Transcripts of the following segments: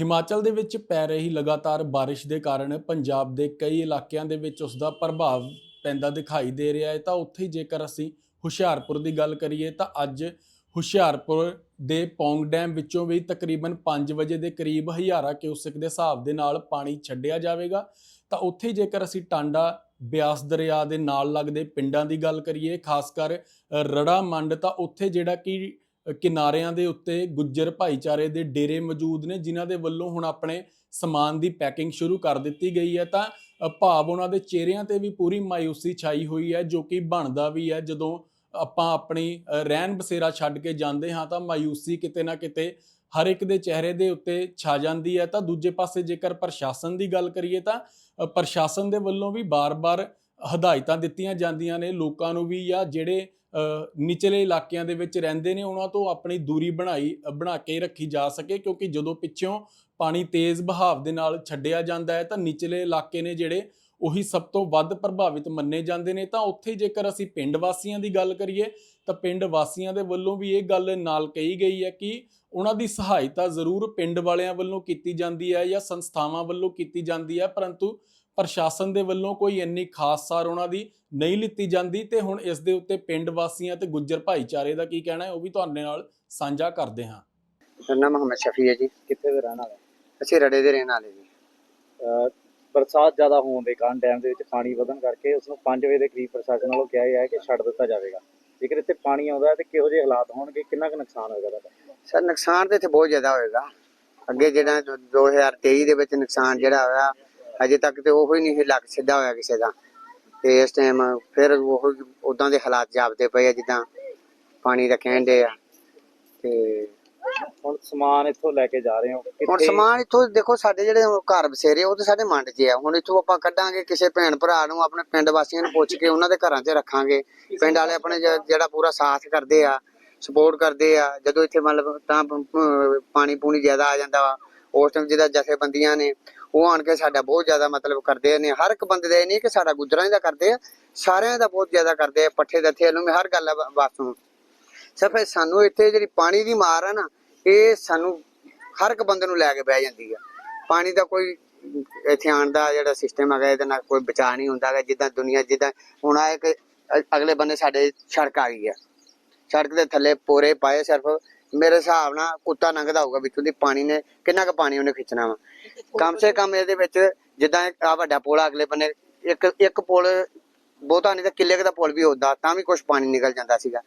ਹਿਮਾਚਲ ਦੇ ਵਿੱਚ ਪੈ ਰਹੀ ਲਗਾਤਾਰ ਬਾਰਿਸ਼ ਦੇ ਕਾਰਨ ਪੰਜਾਬ ਦੇ ਕਈ ਇਲਾਕਿਆਂ ਦੇ ਵਿੱਚ ਉਸ ਦਾ ਪ੍ਰਭਾਵ ਪੈਂਦਾ ਦਿਖਾਈ ਦੇ ਰਿਹਾ ਹੈ। ਤਾਂ ਉੱਥੇ ਜੇਕਰ ਅਸੀਂ ਹੁਸ਼ਿਆਰਪੁਰ ਦੀ ਗੱਲ ਕਰੀਏ ਤਾਂ ਅੱਜ ਹੁਸ਼ਿਆਰਪੁਰ ਦੇ ਪੌਂਗ ਡੈਮ ਵਿੱਚੋਂ ਵੀ ਤਕਰੀਬਨ 5 ਵਜੇ ਦੇ ਕਰੀਬ ਹਜ਼ਾਰਾਂ ਕਿਊਸਿਕ ਦੇ ਹਿਸਾਬ ਦੇ ਨਾਲ ਪਾਣੀ ਛੱਡਿਆ ਜਾਵੇਗਾ। ਤਾਂ ਉੱਥੇ ਜੇਕਰ ਅਸੀਂ ਟਾਂਡਾ ਬਿਆਸ ਦਰਿਆ ਦੇ ਨਾਲ ਲੱਗਦੇ ਪਿੰਡਾਂ ਦੀ ਗੱਲ ਕਰੀਏ ਖਾਸ ਕਰ ਅ, ਰੜਾ ਮੰਡ ਤਾਂ ਉੱਥੇ ਜਿਹੜਾ ਕਿ ਕਿਨਾਰਿਆਂ ਦੇ ਉੱਤੇ ਗੁੱਜਰ ਭਾਈਚਾਰੇ ਦੇ ਡੇਰੇ ਮੌਜੂਦ ਨੇ, ਜਿਨ੍ਹਾਂ ਦੇ ਵੱਲੋਂ ਹੁਣ ਆਪਣੇ ਸਮਾਨ ਦੀ ਪੈਕਿੰਗ ਸ਼ੁਰੂ ਕਰ ਦਿੱਤੀ ਗਈ ਹੈ। ਤਾਂ ਭਾਵ ਉਹਨਾਂ ਦੇ ਚਿਹਰਿਆਂ ਤੇ ਵੀ ਪੂਰੀ ਮਾਇੂਸੀ ਛਾਈ ਹੋਈ ਹੈ, ਜੋ ਕਿ ਬਣਦਾ ਵੀ ਹੈ। ਜਦੋਂ ਆਪਾਂ ਆਪਣੀ ਰਹਿਣ ਬਸੇਰਾ ਛੱਡ ਕੇ ਜਾਂਦੇ ਹਾਂ, ਤਾਂ ਮਾਇੂਸੀ ਕਿਤੇ ਨਾ ਕਿਤੇ ਹਰ ਇੱਕ ਦੇ ਚਿਹਰੇ ਦੇ ਉੱਤੇ ਛਾ ਜਾਂਦੀ ਹੈ। ਤਾਂ ਦੂਜੇ ਪਾਸੇ ਜੇਕਰ ਪ੍ਰਸ਼ਾਸਨ ਦੀ ਗੱਲ ਕਰੀਏ ਤਾਂ ਪ੍ਰਸ਼ਾਸਨ ਦੇ ਵੱਲੋਂ ਵੀ ਬਾਰ-ਬਾਰ ਹਦਾਇਤਾਂ ਦਿੱਤੀਆਂ ਜਾਂਦੀਆਂ ਨੇ ਲੋਕਾਂ ਨੂੰ ਵੀ ਜਾਂ ਜਿਹੜੇ ਨਿਚਲੇ ਇਲਾਕਿਆਂ ਦੇ ਵਿੱਚ ਰਹਿੰਦੇ ਨੇ, ਉਹਨਾਂ ਤੋਂ ਆਪਣੀ ਦੂਰੀ ਬਣਾਈ ਬਣਾ ਕੇ ਰੱਖੀ ਜਾ ਸਕੇ, ਕਿਉਂਕਿ ਜਦੋਂ ਪਿੱਛੋਂ ਪਾਣੀ ਤੇਜ਼ ਬਹਾਵ ਦੇ ਨਾਲ ਛੱਡਿਆ ਜਾਂਦਾ ਹੈ, ਤਾਂ ਨਿਚਲੇ ਇਲਾਕੇ ਨੇ ਜਿਹੜੇ ਉਹੀ ਸਭ ਤੋਂ ਵੱਧ ਪ੍ਰਭਾਵਿਤ ਮੰਨੇ ਜਾਂਦੇ ਨੇ। ਤਾਂ ਉੱਥੇ ਜੇਕਰ ਅਸੀਂ ਪਿੰਡ ਵਾਸੀਆਂ ਦੀ ਗੱਲ ਕਰੀਏ ਤਾਂ ਪਿੰਡ ਵਾਸੀਆਂ ਦੇ ਵੱਲੋਂ ਵੀ ਇਹ ਗੱਲ ਨਾਲ ਕਹੀ ਗਈ ਹੈ ਕਿ ਉਹਨਾਂ ਦੀ ਸਹਾਇਤਾ ਜ਼ਰੂਰ ਪਿੰਡ ਵਾਲਿਆਂ ਵੱਲੋਂ ਕੀਤੀ ਜਾਂਦੀ ਹੈ ਜਾਂ ਸੰਸਥਾਵਾਂ ਵੱਲੋਂ ਕੀਤੀ ਜਾਂਦੀ ਹੈ ਪਰੰਤੂ ਪ੍ਰਸ਼ਾਸਨ ਦੇ ਵੱਲੋਂ ਕੋਈ ਇੰਨੀ ਖਾਸ ਸਾਰ ਉਹਨਾਂ ਦੀ ਨਹੀਂ ਲਿੱਤੀ ਜਾਂਦੀ। ਤੇ ਹੁਣ ਇਸ ਦੇ ਉੱਤੇ ਪਿੰਡ ਵਾਸੀਆਂ ਤੇ ਗੁੱਜਰ ਭਾਈਚਾਰੇ ਦਾ ਕੀ ਕਹਿਣਾ ਹੈ ਉਹ ਵੀ ਤੁਹਾਡੇ ਨਾਲ ਸਾਂਝਾ ਕਰਦੇ ਹਾਂ। ਮੇਰਾ ਨਾਮ ਮੁਹੰਮਦ ਸ਼ਫੀ ਹੈ ਜੀ। ਕਿੱਥੇ ਦੇ ਰਹਿਣ ਵਾਲੇ? ਅਸੀਂ ਰੜੇ ਦੇ ਰਹਿਣ ਵਾਲੇ ਜੀ। ਬਰਸਾਤ ਜ਼ਿਆਦਾ ਹੋਣ ਦੇ ਕਾਰਨ ਡੈਮ ਦੇ ਵਿੱਚ ਪਾਣੀ ਵਧਣ ਕਰਕੇ ਉਸ ਨੂੰ 5 ਵਜੇ ਦੇ ਕਰੀਬ ਪ੍ਰਸ਼ਾਸਨ ਵੱਲੋਂ ਕਿਹਾ ਗਿਆ ਹੈ ਕਿ ਛੱਡ ਦਿੱਤਾ ਜਾਵੇਗਾ। ਜੇਕਰ ਇੱਥੇ ਪਾਣੀ ਆਉਂਦਾ ਤੇ ਕਿਹੋ ਜਿਹੇ ਹਾਲਾਤ ਹੋਣਗੇ, ਕਿੰਨਾ ਕੁ ਨੁਕਸਾਨ ਹੋਏਗਾ ਤੁਹਾਡਾ? ਸਰ, ਨੁਕਸਾਨ ਤੇ ਇੱਥੇ ਬਹੁਤ ਜ਼ਿਆਦਾ ਹੋਏਗਾ। ਅੱਗੇ ਜਿਹੜਾ ਦੋ- 2023 ਦੇ ਵਿੱਚ ਨੁਕਸਾਨ ਜਿਹੜਾ ਹੋਇਆ, ਅਜੇ ਤੱਕ ਤੇ ਉਹ ਹੀ ਨਹੀਂ ਲੱਗ ਸਿੱਧਾ ਹੋਇਆ ਕਿਸੇ ਦਾ। ਤੇ ਇਸ ਟਾਈਮ ਫਿਰ ਉਹ ਉਦਾਂ ਦੇ ਹਾਲਾਤ ਜਾਪਦੇ ਪਏ ਆ, ਜਿੱਦਾਂ ਪਾਣੀ ਦਾ ਕਹਿੰਦੇ ਆ। ਤੇ ਹੁਣ ਸਮਾਨ ਇੱਥੋਂ ਲੈ ਕੇ ਜਾ ਰਹੇ ਹੋ ਹੁਣ ਸਮਾਨ ਇੱਥੋਂ ਦੇਖੋ, ਸਾਡੇ ਜਿਹੜੇ ਹੁਣ ਘਰ ਬਸੇਰੇ, ਉਹ ਤੇ ਸਾਡੇ ਮੰਡ 'ਚ ਆ। ਹੁਣ ਇੱਥੋਂ ਆਪਾਂ ਕੱਢਾਂਗੇ ਕਿਸੇ ਭੈਣ ਭਰਾ ਨੂੰ, ਆਪਣੇ ਪਿੰਡ ਵਾਸੀਆਂ ਨੂੰ ਪੁੱਛ ਕੇ ਉਹਨਾਂ ਦੇ ਘਰਾਂ 'ਚ ਰੱਖਾਂਗੇ। ਪਿੰਡ ਵਾਲੇ ਆਪਣੇ ਜ- ਜਿਹੜਾ ਪੂਰਾ ਸਾਥ ਕਰਦੇ ਆ ਸਪੋਰਟ ਕਰਦੇ ਆ। ਜਦੋਂ ਇੱਥੇ ਮਤਲਬ ਤਾਂ ਪ- ਪ- ਪਾਣੀ ਪੂਣੀ ਜ਼ਿਆਦਾ ਆ ਜਾਂਦਾ ਵਾ, ਉਸ ਟਾਈਮ ਜਿਹਦਾ ਜਥੇਬੰਦੀਆਂ ਨੇ, ਉਹ ਆਣ ਕੇ ਸਾਡਾ ਬਹੁਤ ਜ਼ਿਆਦਾ ਮਤਲਬ ਕਰਦੇ ਨੇ। ਹਰ ਇੱਕ ਬੰਦੇ ਦਾ ਇਹ ਨਹੀਂ ਕਿ ਸਾਡਾ ਗੁੱਜਰਾਂ ਦਾ ਕਰਦੇ ਆ, ਸਾਰਿਆਂ ਦਾ ਬਹੁਤ ਜ਼ਿਆਦਾ ਕਰਦੇ ਆ, ਪੱਠੇ ਦੱਥੇ ਨੂੰ ਵੀ ਹਰ ਗੱਲ ਆ ਬਸ ਨੂੰ ਸਿਰਫ ਇਹ ਸਾਨੂੰ ਇੱਥੇ ਜਿਹੜੀ ਪਾਣੀ ਦੀ ਮਾਰ ਆ ਨਾ, ਇਹ ਸਾਨੂੰ ਹਰ ਇੱਕ ਬੰਦੇ ਨੂੰ ਲੈ ਕੇ ਬਹਿ ਜਾਂਦੀ ਆ। ਪਾਣੀ ਦਾ ਕੋਈ ਇੱਥੇ ਆਉਣ ਦਾ ਜਿਹੜਾ ਸਿਸਟਮ ਹੈਗਾ, ਇਹਦੇ ਨਾਲ ਕੋਈ ਬਚਾ ਨਹੀਂ ਹੁੰਦਾ ਹੈਗਾ। ਜਿੱਦਾਂ ਦੁਨੀਆ, ਜਿੱਦਾਂ ਹੁਣ ਆ ਕਿ ਅਗਲੇ ਬੰਨੇ ਸਾਡੇ ਸੜਕ ਆ ਗਈ ਆ। ਸੜਕ ਦੇ ਥੱਲੇ ਪੋਰੇ ਪਾਏ ਸਿਰਫ, ਮੇਰੇ ਹਿਸਾਬ ਨਾਲ ਕੁੱਤਾ ਲੰਘਦਾ ਹੋਊਗਾ ਵਿੱਚੋਂ ਦੀ ਪਾਣੀ ਨੇ, ਕਿੰਨਾ ਕੁ ਪਾਣੀ ਉਹਨੇ ਖਿੱਚਣਾ ਵਾ। ਕਮ ਸੇ ਕਮ ਇਹਦੇ ਵਿੱਚ ਜਿੱਦਾਂ ਆ ਵੱਡਾ ਪੁਲ ਆ, ਅਗਲੇ ਬੰਨੇ ਇੱਕ ਇੱਕ ਪੁਲ ਬਹੁਤਾ ਨਹੀਂ ਤਾਂ ਕਿੱਲੇ ਕੁ ਦਾ ਪੁਲ ਵੀ ਹੁੰਦਾ, ਤਾਂ ਵੀ ਕੁਝ ਪਾਣੀ ਨਿਕਲ ਜਾਂਦਾ ਸੀਗਾ।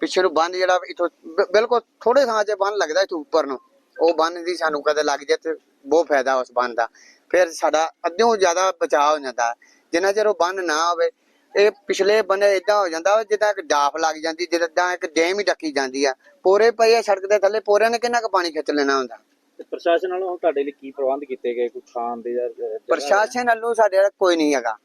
ਪਿੱਛੇ ਨੂੰ ਬੰਨ ਜਿਹੜਾ ਇਥੋਂ ਬਿਲਕੁਲ ਥੋੜੇ ਥਾਂ 'ਚ ਬੰਨ ਲੱਗਦਾ ਇਥੋਂ ਉੱਪਰ ਨੂੰ। ਉਹ ਬੰਨ ਦੀ ਸਾਨੂੰ ਕਦੇ ਲੱਗ ਜਾਏ ਤੇ ਬਹੁਤ ਫਾਇਦਾ ਉਸ ਬੰਨ ਦਾ। ਫਿਰ ਸਾਡਾ ਅੱਧਿਓਂ ਜ਼ਿਆਦਾ ਬਚਾਅ ਹੋ ਜਾਂਦਾ। ਜਿੰਨਾ ਚਿਰ ਉਹ ਬੰਨ ਨਾ ਹੋਵੇ ਇਹ ਪਿਛਲੇ ਬੰਨੇ ਇਦਾਂ ਹੋ ਜਾਂਦਾ ਜਿੱਦਾਂ ਇੱਕ ਡਾਫ ਲੱਗ ਜਾਂਦੀ ਜਿੱਦਾਂ ਇੱਕ ਡੈਮ ਹੀ ਡੱਕੀ ਜਾਂਦੀ ਆ। ਪੋਰੇ ਪਏ ਆ ਸੜਕ ਦੇ ਥੱਲੇ ਪੋਰਿਆਂ ਨੇ ਕਿੰਨਾ ਕੁ ਪਾਣੀ ਖਿੱਚ ਲੈਣਾ ਹੁੰਦਾ? ਪ੍ਰਸ਼ਾਸਨ ਵੱਲੋਂ ਤੁਹਾਡੇ ਲਈ ਕੀ ਪ੍ਰਬੰਧ ਕੀਤੇ ਗਏ? ਕੋਈ ਖਾਣ ਦੇ ਜਾਂ? ਪ੍ਰਸ਼ਾਸਨ ਵੱਲੋਂ ਸਾਡੇ ਕੋਈ ਨਹੀਂ ਹੈਗਾ।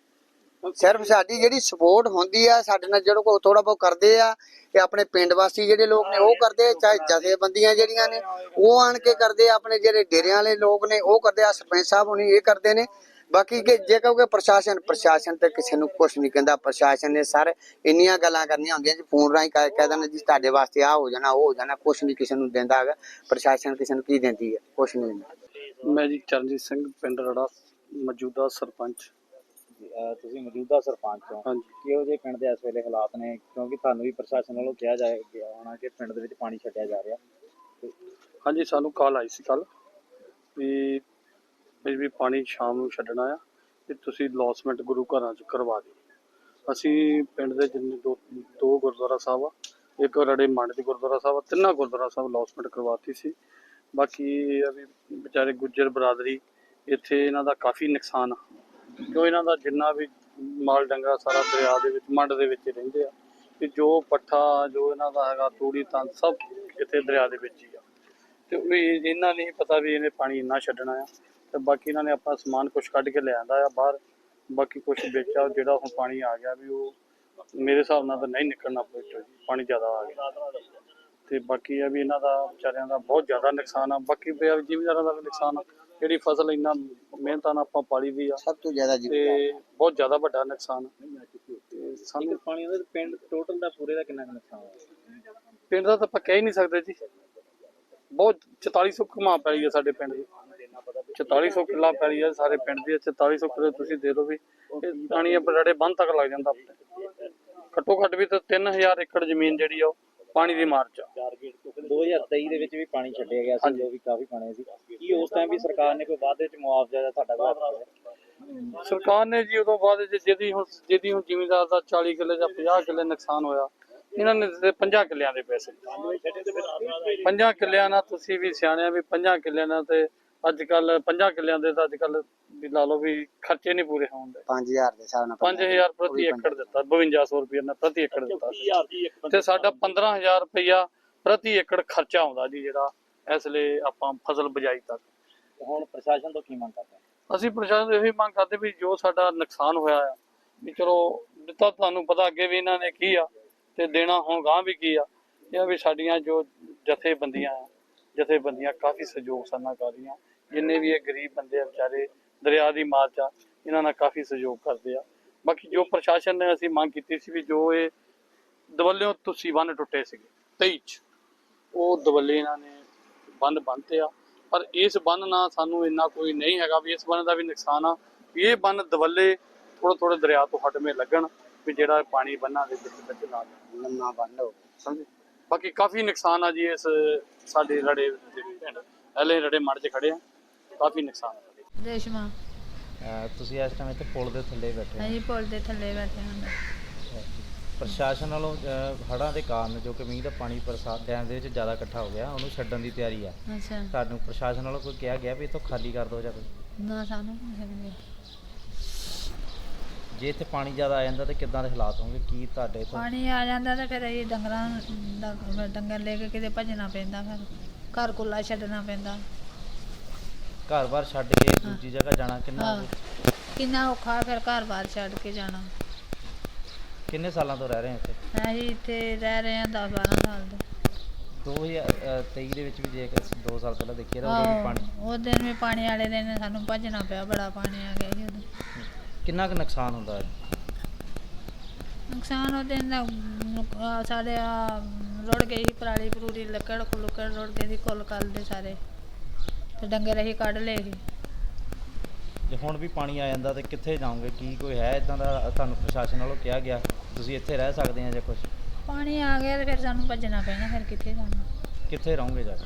ਸਿਰਫ ਸਾਡੀ ਜਿਹੜੀ ਸਪੋਰਟ ਹੁੰਦੀ ਆ, ਸਾਡੇ ਨਾਲ ਜਿਹੜਾ ਕੋ ਥੋੜਾ ਬਹੁਤ ਕਰਦੇ ਆ ਇਹ ਆਪਣੇ ਪਿੰਡ ਵਾਸੀ ਜਿਹੜੇ ਲੋਕ ਨੇ, ਉਹ ਕਰਦੇ ਚਾਹੇ ਜਥੇਬੰਦੀਆਂ ਜਿਹੜੀਆਂ ਨੇ, ਉਹ ਆਣ ਕੇ ਕਰਦੇ ਆਪਣੇ ਜਿਹੜੇ ਡੇਰਿਆਂ ਵਾਲੇ ਲੋਕ ਨੇ, ਉਹ ਕਰਦੇ ਆ, ਸਰਪੰਚ ਸਾਹਿਬ ਹੁਣੀ ਇਹ ਕਰਦੇ ਨੇ। ਬਾਕੀ ਕਿ ਜੇ ਕਹੋਗੇ ਪ੍ਰਸ਼ਾਸਨ ਪ੍ਰਸ਼ਾਸਨ ਤੇ ਕਿਸੇ ਨੂੰ ਕੁਝ ਨਹੀਂ ਕਹਿੰਦਾ, ਪ੍ਰਸ਼ਾਸਨ ਨੇ ਸਾਰੇ ਇੰਨੀਆਂ ਗੱਲਾਂ ਕਰਨੀਆਂ ਹੁੰਦੀਆਂ, ਜੀ ਫੋਨ ਰਾਹੀਂ ਕਹਿ ਕਹਿ ਦੇਣਾ ਜੀ ਤੁਹਾਡੇ ਵਾਸਤੇ ਆ ਹੋ ਜਾਣਾ, ਉਹ ਹੋ ਜਾਣਾ ਕੁਝ ਨਹੀਂ ਕਿਸੇ ਨੂੰ ਦਿੰਦਾ ਹੈਗਾ, ਪ੍ਰਸ਼ਾਸਨ ਕਿਸੇ ਨੂੰ ਕੀ ਦਿੰਦੀ ਹੈ ਕੁਝ ਨਹੀਂ ਮੈਂ ਜੀ ਚਰਨਜੀਤ ਸਿੰਘ, ਪਿੰਡ ਰੜਾ, ਮੌਜੂਦਾ ਸਰਪੰਚ। ਅਹ ਤੁਸੀਂ ਮੌਜੂਦਾ ਸਰਪੰਚ ਹੋ ਹਾਂਜੀ। ਕਿਹੋ ਜਿਹੇ ਪਿੰਡ ਦੇ ਇਸ ਵੇਲੇ ਹਾਲਾਤ ਨੇ? ਕਿਉਂਕਿ ਤੁਹਾਨੂੰ ਵੀ ਪ੍ਰਸ਼ਾਸਨ ਵੱਲੋਂ ਕਿਹਾ ਜਾ ਗਿਆ ਹੋਣਾ ਕਿ ਪਿੰਡ ਦੇ ਵਿੱਚ ਪਾਣੀ ਛੱਡਿਆ ਜਾ ਰਿਹਾ। ਹਾਂਜੀ ਸਾਨੂੰ ਕਾਲ ਆਈ ਸੀ ਕੱਲ ਵੀ ਵੀ ਵੀ ਪਾਣੀ ਸ਼ਾਮ ਨੂੰ ਛੱਡਣਾ ਆ ਤੇ ਤੁਸੀਂ ਲੌਸਮੈਂਟ ਗੁਰੂ ਘਰਾਂ ਚ ਕਰਵਾ ਦਿਓ। ਅਸੀਂ ਪਿੰਡ ਦੇ ਜਿੰਨੇ ਦੋ ਦੋ ਗੁਰਦੁਆਰਾ ਸਾਹਿਬ ਆ ਇੱਕ ਰੜੇ ਮੰਡ ਦੇ ਗੁਰਦੁਆਰਾ ਸਾਹਿਬ ਆ ਤਿੰਨਾਂ ਗੁਰਦੁਆਰਾ ਸਾਹਿਬ ਲੌਸਮੈਂਟ ਕਰਵਾਤੀ ਸੀ। ਬਾਕੀ ਇਹ ਆ ਵੀ ਵਿਚਾਰੇ ਗੁੱਜਰ ਬਰਾਦਰੀ ਇੱਥੇ ਇਹਨਾਂ ਦਾ ਕਾਫੀ ਨੁਕਸਾਨ ਆ। ਕਿਉਂ ਇਹਨਾਂ ਦਾ ਜਿੰਨਾ ਵੀ ਮਾਲ ਡੰਗਾ ਸਾਰਾ ਦਰਿਆ ਦੇ ਵਿੱਚ, ਮੰਡ ਦੇ ਵਿੱਚ ਰਹਿੰਦੇ ਆ। ਤੇ ਜੋ ਪੱਠਾ, ਜੋ ਇਹਨਾਂ ਦਾ ਹੈਗਾ ਤੂੜੀ ਤੰਦ ਸਭ ਇੱਥੇ ਦਰਿਆ ਦੇ ਵਿੱਚ ਹੀ ਆ। ਤੇ ਵੀ ਇਹਨਾਂ ਨਹੀਂ ਪਤਾ ਵੀ ਇਹਨੇ ਪਾਣੀ ਇੰਨਾ ਛੱਡਣਾ ਆ। ਤੇ ਬਾਕੀ ਇਹਨਾਂ ਨੇ ਆਪਣਾ ਸਮਾਨ ਕੁਝ ਕੱਢ ਕੇ ਲੈ ਲਿਆਂਦਾ ਆ ਬਾਹਰ। ਬਾਕੀ ਕੁਝ ਵੇਚਿਆ, ਜਿਹੜਾ ਹੁਣ ਪਾਣੀ ਆ ਗਿਆ ਵੀ ਉਹ ਮੇਰੇ ਹਿਸਾਬ ਨਾਲ ਤਾਂ ਨਹੀਂ ਨਿਕਲਣਾ ਵਿੱਚੋਂ ਪਾਣੀ ਜ਼ਿਆਦਾ ਆ ਗਿਆ। ਤੇ ਬਾਕੀ ਇਹ ਵੀ ਇਹਨਾਂ ਦਾ ਵਿਚਾਰਿਆਂ ਦਾ ਬਹੁਤ ਜ਼ਿਆਦਾ ਨੁਕਸਾਨ ਆ। ਬਾਕੀ ਪਿਆ ਜ਼ਿਮੀਦਾਰਾਂ ਦਾ ਵੀ ਨੁਕਸਾਨ ਆ। ਜਿਹੜੀ ਫਸਲ ਇੰਨਾ ਮਿਹਨਤਾਂ ਨਾਲ ਆਪਾਂ ਪਾਲੀ ਦੀ ਆ ਸਭ ਤੋਂ ਜ਼ਿਆਦਾ ਜੀ ਤੇ ਬਹੁਤ ਜ਼ਿਆਦਾ ਵੱਡਾ ਨੁਕਸਾਨ ਆ। ਤੇ ਸਾਨੂੰ ਪਾਣੀ ਆਉਂਦਾ ਪਿੰਡ ਟੋਟਲ ਦਾ ਪੂਰੇ ਦਾ ਕਿੰਨਾ ਕੁ ਨੁਕਸਾਨ ਹੋਇਆ? ਪਿੰਡ ਦਾ ਤਾਂ ਆਪਾਂ ਕਹਿ ਹੀ ਨਹੀਂ ਸਕਦੇ ਜੀ। ਬਹੁਤ 4400 ਕਮਾ ਪੈਲੀ ਹੈ ਸਾਡੇ ਪਿੰਡ ਦੀ। 4400 ਕਿੱਲਾ ਪੈਲੀ ਹੈ ਸਾਰੇ ਪਿੰਡ ਦੀ 4400 ਕਿੱਲੇ ਤੁਸੀਂ ਦੇ ਦਿਓ ਵੀ। ਇਹ ਪਾਣੀ ਬੜੇ ਬੰਦ ਤੱਕ ਲੱਗ ਜਾਂਦਾ ਘੱਟੋ ਘੱਟ ਵੀ ਤਾਂ 3000 ਏਕੜ ਜ਼ਮੀਨ ਜਿਹੜੀ ਆ ਉਹ ਪਾਣੀ ਦੀ ਮਾਰ ਚ ਆ। 2023 ਦੇ ਵਿੱਚ ਵੀ ਪਾਣੀ ਛੱਡਿਆ ਗਿਆ ਸੀ ਜੋ ਵੀ ਕਾਫੀ ਪਾਣੀ ਸੀ ਕੀ ਉਸ ਟਾਈਮ ਵੀ ਸਰਕਾਰ ਨੇ ਕੋਈ ਵਾਅਦੇ ਚ ਮੁਆਵਜ਼ਾ ਜਾਂ ਤੁਹਾਡਾ ਕੋਈ? ਸਰਕਾਰ ਨੇ ਜੀ ਉਦੋਂ ਬਾਅਦ ਜੇ ਜਿਹਦੀ ਹੁਣ ਜਿਹਦੀ ਹੁਣ ਜ਼ਿਮੀਂਦਾਰ ਦਾ 40 ਕਿੱਲੇ ਜਾਂ 50 ਕਿੱਲੇ ਨੁਕਸਾਨ ਹੋਇਆ ਇਹਨਾਂ ਨੇ ਦਿੱਤੇ 50 ਕਿੱਲਿਆਂ ਦੇ ਪੈਸੇ 50 ਕਿੱਲਿਆਂ ਨਾਲ ਤੁਸੀਂ ਵੀ ਸਿਆਣਿਆ ਵੀ 50 ਕਿੱਲਿਆਂ ਨਾਲ ਤੇ ਅੱਜ ਕੱਲ 50 ਕਿੱਲਿਆਂ ਦੇ ਤਾਂ ਅੱਜ ਕੱਲ ਵੀ ਲਾ ਲਓ ਵੀ ਖਰਚੇ ਨਹੀਂ ਪੂਰੇ ਹੋਣ ਦੇ। 5000 ਦੇ ਹਿਸਾਬ ਨਾਲ 5000 ਪ੍ਰਤੀ ਏਕੜ ਦਿੱਤਾ 5200 ਰੁਪਏ ਨਾਲ ਪ੍ਰਤੀ ਏਕੜ ਦਿੱਤਾ। ਤੇ ਸਾਡਾ 15000 ਰੁਪਇਆ ਪ੍ਰਤੀ ਏਕੜ ਖਰਚਾ ਆਉਂਦਾ ਜੀ ਜਿਹੜਾ ਇਸ ਲਈ ਆਪਾਂ ਫਸਲ ਬਜਾਈ ਤੱਕ। ਹੁਣ ਪ੍ਰਸ਼ਾਸਨ ਤੋਂ ਕੀ ਮੰਗ ਕਰਦੇ? ਅਸੀਂ ਪ੍ਰਸ਼ਾਸਨ ਤੋਂ ਇਹੀ ਮੰਗ ਕਰਦੇ ਵੀ ਜੋ ਸਾਡਾ ਨੁਕਸਾਨ ਹੋਇਆ ਆ ਵੀ ਚਲੋ ਦਿੱਤਾ ਤੁਹਾਨੂੰ ਪਤਾ ਅੱਗੇ ਵੀ ਇਹਨਾਂ ਨੇ ਕੀ ਆ ਤੇ ਦੇਣਾ ਹੁਣ ਗਾਂ ਵੀ ਕੀ ਆ। ਇਹ ਵੀ ਸਾਡੀਆਂ ਜੋ ਜਥੇਬੰਦੀਆਂ ਆ ਜਥੇਬੰਦੀਆਂ ਕਾਫੀ ਸਹਿਯੋਗ ਸਾਨਾ ਕਰ ਰਹੀਆਂ। ਜਿੰਨੇ ਵੀ ਇਹ ਗਰੀਬ ਬੰਦੇ ਆ ਵਿਚਾਰੇ ਦਰਿਆ ਦੀ ਮਾਰ ਚ ਇਹਨਾਂ ਨਾਲ ਕਾਫੀ ਸਹਿਯੋਗ ਕਰਦੇ ਆ। ਬਾਕੀ ਜੋ ਪ੍ਰਸ਼ਾਸਨ ਨੇ ਅਸੀਂ ਮੰਗ ਕੀਤੀ ਸੀ ਵੀ ਜੋ ਇਹ ਦਵੱਲਿਓਂ ਤੁਸੀਂ ਬੰਨ ਟੁੱਟੇ ਸੀਗੇ 23 ਚ ਉਹ ਦਵੱਲੇ ਇਹਨਾਂ ਨੇ ਬੰਨ ਬੰਨਤੇ ਆ। ਪਰ ਇਸ ਬੰਨ ਨਾਲ ਸਾਨੂੰ ਇੰਨਾ ਕੋਈ ਨਹੀਂ ਹੈਗਾ ਵੀ ਇਸ ਬੰਨ ਦਾ ਵੀ ਨੁਕਸਾਨ ਆ ਵੀ ਇਹ ਬੰਨ ਦਵੱਲੇ ਥੋੜੇ ਥੋੜੇ ਦਰਿਆ ਤੋਂ ਹਟਵੇਂ ਲੱਗਣ ਵੀ ਜਿਹੜਾ ਪਾਣੀ ਬੰਨਾਂ ਦੇ ਵਿੱਚ ਵਿੱਚ ਨਾ। ਲੰਮਾ ਬੰਦ ਹੋ ਸਮਝੇ? ਬਾਕੀ ਕਾਫੀ ਨੁਕਸਾਨ ਆ ਜੀ ਇਸ ਸਾਡੇ ਰੜੇ ਦੇ ਹਲੇ ਰੜੇ ਮੜ 'ਚ ਖੜੇ ਆ। ਕਾਫੀ ਨੁਕਸਾਨ ਆ ਸਾਡੇ ਰੇਸ਼ਮਾ। ਅਹ ਤੁਸੀਂ ਇਸ ਟਾਈਮ ਇੱਥੇ ਪੁਲ ਦੇ ਥੱਲੇ ਬੈਠੇ ਹੋ। ਅਸੀਂ ਪੁਲ ਦੇ ਥੱਲੇ ਬੈਠੇ ਹਾਂ ਪ੍ਰਸ਼ਾਸਨ ਵੱਲੋਂ ਅਹ, ਹੜ੍ਹਾਂ ਦੇ ਕਾਰਨ ਜੋ ਕਿ ਮੀਂਹ ਦਾ ਪਾਣੀ ਬਰਸਾਤ ਡੈਮ ਦੇ ਵਿੱਚ ਜ਼ਿਆਦਾ ਇਕੱਠਾ ਹੋ ਗਿਆ ਉਹਨੂੰ ਛੱਡਣ ਦੀ ਤਿਆਰੀ ਆ। ਅੱਛਾ। ਤੁਹਾਨੂੰ ਪ੍ਰਸ਼ਾਸਨ ਵੱਲੋਂ ਕੋਈ ਕਿਹਾ ਗਿਆ ਵੀ ਇਥੋਂ ਖਾਲੀ ਕਰ ਦਿਓ ਜਾਂ ਕੋਈ? ਨਾ ਸਾਨੂੰ ਨਹੀਂ ਸਕਦੇ ਜੇ ਇੱਥੇ ਪਾਣੀ ਜ਼ਿਆਦਾ ਆ ਜਾਂਦਾ ਤੇ ਕਿੱਦਾਂ ਦੇ ਹਾਲਾਤ ਹੋਣਗੇ? ਕੀ ਤੁਹਾਡੇ ਇੱਥੋਂ? ਪਾਣੀ ਆ ਜਾਂਦਾ ਤਾਂ ਫਿਰ ਅਸੀਂ ਡੰਗਰਾਂ ਨੂੰ- ਡੰਗ- ਡੰਗਰ ਲੈ ਕੇ ਕਿਤੇ ਭੱਜਣਾ ਪੈਂਦਾ ਫਿਰ ਘਰ ਕੁੱਲਾ ਛੱਡਣਾ ਪੈਂਦਾ। ਘਰ-ਬਾਰ ਛੱਡ ਕੇ ਦੂਜੀ ਜਗ੍ਹਾ ਜਾਣਾ ਕਿੰਨਾ ਹਾਂ। ਕਿੰਨਾ ਔਖਾ ਫਿਰ ਘਰ-ਬਾਰ ਛੱਡ ਕੇ ਜਾਣਾ। ਕਿੰਨੇ ਸਾਲਾਂ ਤੋਂ ਰਹਿ ਰਹੇ ਹੋ ਇੱਥੇ? ਅਸੀਂ ਇੱਥੇ ਰਹਿ ਰਹੇ ਹਾਂ 10-12 ਸਾਲ ਦੇ 2023 ਦੇ ਵਿੱਚ ਵੀ ਜੇ 2 ਸਾਲ ਪਹਿਲਾਂ ਦੇਖੀਏ ਤਾਂ ਉਦੋਂ ਵੀ ਪਾਣੀ। ਉਹ ਦਿਨ ਵੀ ਪਾਣੀ ਵਾਲੇ ਦਿਨ ਸਾਨੂੰ ਭੱਜਣਾ ਪਿਆ ਬੜਾ ਪਾਣੀ ਆ ਗਿਆ ਸੀ ਉਦੋਂ। ਕਿੰਨਾ ਕੁ ਨੁਕਸਾਨ ਹੁੰਦਾ ਹੈ? ਨੁਕਸਾਨ ਉਹ ਦਿਨ ਦਾ ਨੁਕ- ਆਹ ਸਾਡੇ ਆ ਰੁੜ ਗਈ ਸੀ ਪਰਾਲੀ ਪਰੂਰੀ ਲੱਕੜ ਲੁੱਕੜ ਰੁੜ ਗਈ ਸੀ ਕੁੱਲ ਕੱਲ ਦੇ ਸਾਰੇ। ਤੇ ਡੰਗਰ ਅਸੀਂ ਕੱਢ ਲਏ ਸੀ। ਜੇ ਹੁਣ ਵੀ ਪਾਣੀ ਆ ਜਾਂਦਾ ਤੇ ਕਿੱਥੇ ਜਾਓਗੇ? ਕੀ ਕੋਈ ਹੈ ਇਦਾਂ ਦਾ ਤੁਹਾਨੂੰ ਪ੍ਰਸ਼ਾਸਨ ਵੱਲੋਂ ਕਿਹਾ ਗਿਆ? ਤੁਸੀਂ ਇੱਥੇ ਰਹਿ ਸਕਦੇ ਆ ਜਾਂ ਕੁਝ ਪਾਣੀ ਆ ਗਿਆ ਤੇ ਫਿਰ ਸਾਨੂੰ ਭੱਜਣਾ ਪੈਣਾ ਫਿਰ ਕਿੱਥੇ ਜਾਣਾ? ਕਿੱਥੇ ਰਹੋਗੇ ਜਾ ਕੇ?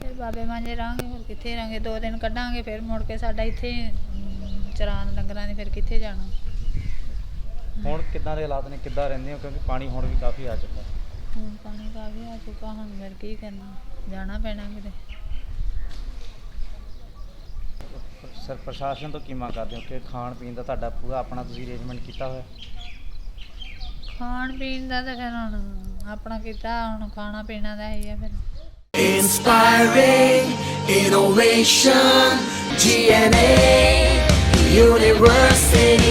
ਫਿਰ ਬਾਬੇ ਮਾਂਜੇ ਰਾਂਗੇ ਫਿਰ ਕਿੱਥੇ ਰਾਂਗੇ ਦੋ ਦਿਨ ਕੱਢਾਂਗੇ ਫਿਰ ਮੁੜ ਕੇ ਸਾਡਾ ਇੱਥੇ ਅਮ, ਚਰਾਨ ਡੰਗਰਾਂ ਨੇ ਫਿਰ ਕਿੱਥੇ ਜਾਣਾ? ਹੁਣ ਕਿੱਦਾਂ ਦੇ ਹਾਲਾਤ ਨੇ? ਕਿੱਦਾਂ ਰਹਿੰਦੇ ਹੋ? ਕਿਉਂਕਿ ਪਾਣੀ ਹੁਣ ਵੀ ਕਾਫੀ ਆ ਚੁੱਕਾ। ਹੁਣ ਪਾਣੀ ਕਾਫੀ ਆ ਚੁੱਕਾ ਹੁਣ ਫਿਰ ਕੀ ਕਰਨਾ? ਜਾਣਾ ਪੈਣਾ ਕਿਤੇ। ਸਰ ਪ੍ਰਸ਼ਾਸਨ ਤੋਂ ਕੀ ਮੰਗ ਕਰਦੇ ਹੋ ਕਿ ਖਾਣ ਪੀਣ ਦਾ ਤੁਹਾਡਾ ਪੂਰਾ ਆਪਣਾ ਤੁਸੀਂ ਅਰੇਂਜਮੈਂਟ ਕੀਤਾ ਹੋਇਆ ਖਾਣ ਪੀਣ ਦਾ ਤਾਂ ਫਿਰ ਹੁਣ ਆਪਣਾ ਕੀਤਾ ਹੁਣ ਖਾਣਾ ਪੀਣਾ ਦਾ ਹੀ ਆ ਫਿਰ Inspiring innovation, GNA University.